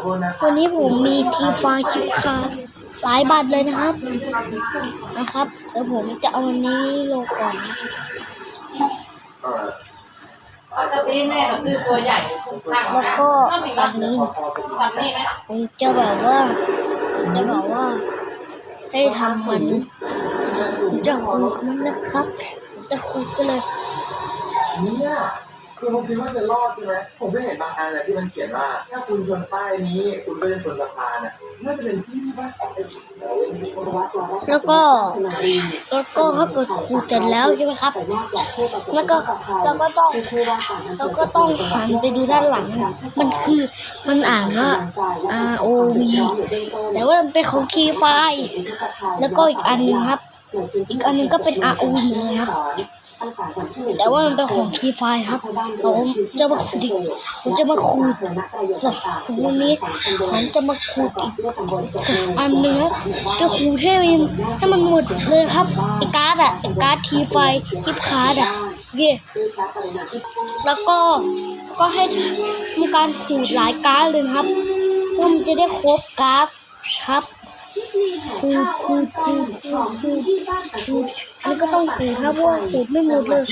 ครับวันนี้ผมมีทีฟาชิปคาหลายบัตรเลยนะครับ นะครับเดี๋ยวผมจะเอาวันนี้ลงก่อนเออปกติแม่ก็ซื้อตัวใหญ่แล้วก็อันนี้ทำนี่ไหมผมจะแบบว่าจะบอกว่า ให้ทำมันจะขูดมันนะครับ จะขูดก็เลย คือผมคิดว่าจะรอดใช่ไหมผมก็เห็นบางอันแหละที่มันเขียนว่า ถ้าคุณชนป้ายนี้ คุณก็จะชนสะพานอะน่าจะเป็นที่นี่ป่ะแล้วก็ แล้วก็ถ้าเกิดขูดเสร็จแล้วใช่ไหมครับ แล้วก็เราก็ต้องเราก็ต้องหันไปดูด้านหลัง มันคือมันอ่านว่า R O V แต่ว่ามันเป็นของคีย์ไฟแล้วก็อีกอันหนึ่งครับ อีกอันหนึ่งก็เป็น R O V เลยครับ แต่ว่ามันเป็นของคีย์ไฟล์ครับผมจะมาขูดอีกผมจะมาขูดสองวันนี้ผมจะมาขูดอีกสักอันหนึ่งครับจะขูดให้มันให้มันหมดเลยครับไอ้การ์ดอะไอ้การ์ดทีไฟล์ชิปคาร์ดอะโอเคแล้วก็ก็ให้มีการขูดหลายการ์ดเลยนะครับเพื่อมันจะได้ครบการ์ดครับ ขูดขูดขูดขูดขูดขูดอันนี้ก็ต้องขูดครับเพราะว่าขูดไม่หมดเลย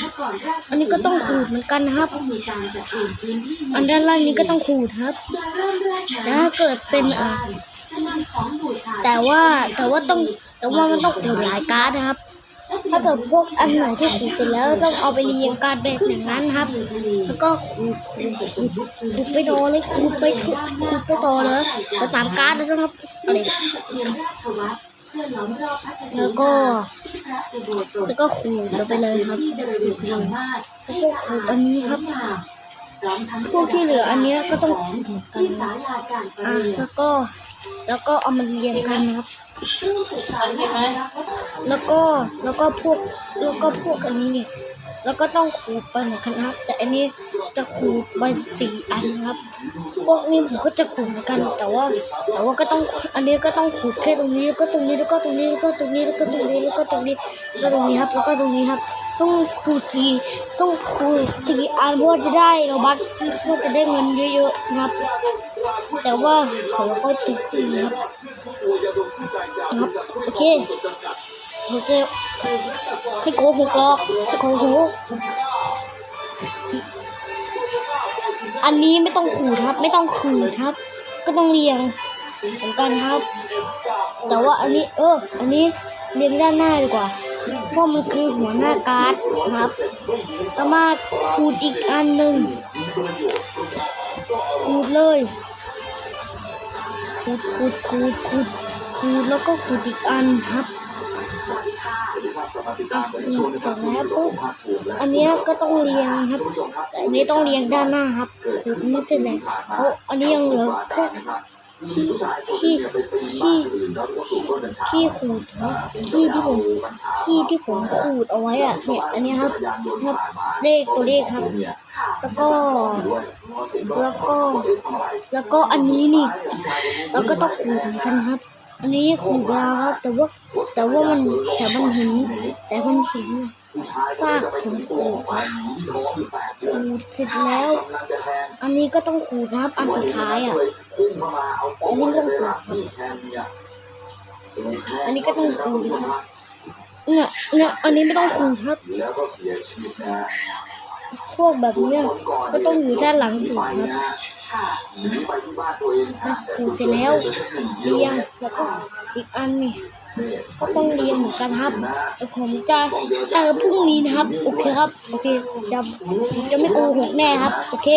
อันนี้ก็ต้องขูดเหมือนกันนะครับ อันด้านล่างนี้ก็ต้องขูดครับถ้าเกิดเป็นอ่าแต่ว่าแต่ว่าต้องแต่ว่ามันต้องขูดหลายการ์ดนะครับ ถ้าเกิดพวกอันไหนที่ขูดเสร็จแล้วต้องเอาไปเรียงการ์ดแบบอย่างนั้นครับ แล้วก็ขูดขูดขูดขูดไปโดนเลยขูดไปขูดขูดไปต่อเลยภาษามการ์ดนะครับอะไรแล้วก็แล้วก็ขูดลงไปเลยครับแล้วก็ขูดอันนี้ครับ พวกที่เหลืออันนี้ก็ต้องขูดเหมือนกันนะอะแล้วก็แล้วก็เอามาเรียงกันนะครับแล้วก็แล้วก็พวกแล้วก็พวกอันนี้เนี่ยแล้วก็ต้องขูดไปหนะครับ แต่อันนี้จะขูดไปสี่อันครับ พวกนี้ผมก็จะขูดเหมือนกัน แต่ว่า แต่ว่าก็ต้อง อันนี้ก็ต้องขูดแค่ตรงนี้แล้วก็ตรงนี้ แล้วก็ตรงนี้ แล้วก็ตรงนี้ แล้วก็ตรงนี้ แล้วก็ตรงนี้ แล้วก็ตรงนี้ครับ แล้วก็ตรงนี้ครับ ต้องขูดสี่ต้องขูดสี่อันเพื่อจะได้เราบัตเพื่อจะได้เงินเยอะๆนะครับ แต่ว่าเขาก็ติดตีครับนะครับโอเคเราจะให้โกหกหรอกให้โกหกอันนี้ไม่ต้องขูดครับ ไม่ต้องขูดครับ ก็ต้องเรียงเหมือนกันครับ แต่ว่าอันนี้เออ อันนี้เรียงด้านหน้าดีกว่า เพราะมันคือหัวหน้าการ์ดครับสามารถขูดอีกอันหนึ่งขูดเลยขูดขูดขูดขูดขูดแล้วก็ขูดอีกอันครับขูดเสร็จแล้วปุ๊บอันนี้ก็ต้องเรียงครับแต่อันนี้ต้องเรียงด้านหน้าครับขูดไม่เสร็จเลยเพราะอันนี้ยังเหลือแค่ ขี้ขี้ขี้ขี้ขูดขี้ที่ผมขี้ที่ผมขูดเอาไว้อะเนี่ยอันนี้ครับครับเลขตัวเลขครับ แล้วก็ แล้วก็ แล้วก็อันนี้นี่ แล้วก็ต้องขูดเหมือนกันครับ อันนี้ขูดยาวครับ แต่ว่าแต่ว่ามันแต่มันเห็นแต่มันเห็นซากผมขูดขูดเสร็จแล้ว อันนี้ก็ต้องขูดครับ อันสุดท้ายอะ อันนี้ก็ต้องขูดครับอันนี้ก็ต้องครับเนี่ยเนี่ยอันนี้ไม่ต้องขูดครับ แล้วก็เสียชีวิตนะพวกแบบเนี้ยก็ต้องอยู่ด้านหลังสุดครับหนีไปที่บ้านตัวเองอะขูดเสร็จแล้วเรียงแล้วก็อีกอันนี่ก็ต้องเรียงเหมือนกันครับผมจะเติมพรุ่งนี้นะครับ โอเคครับ โอเคจะจะไม่โกหกแน่ครับ โอเค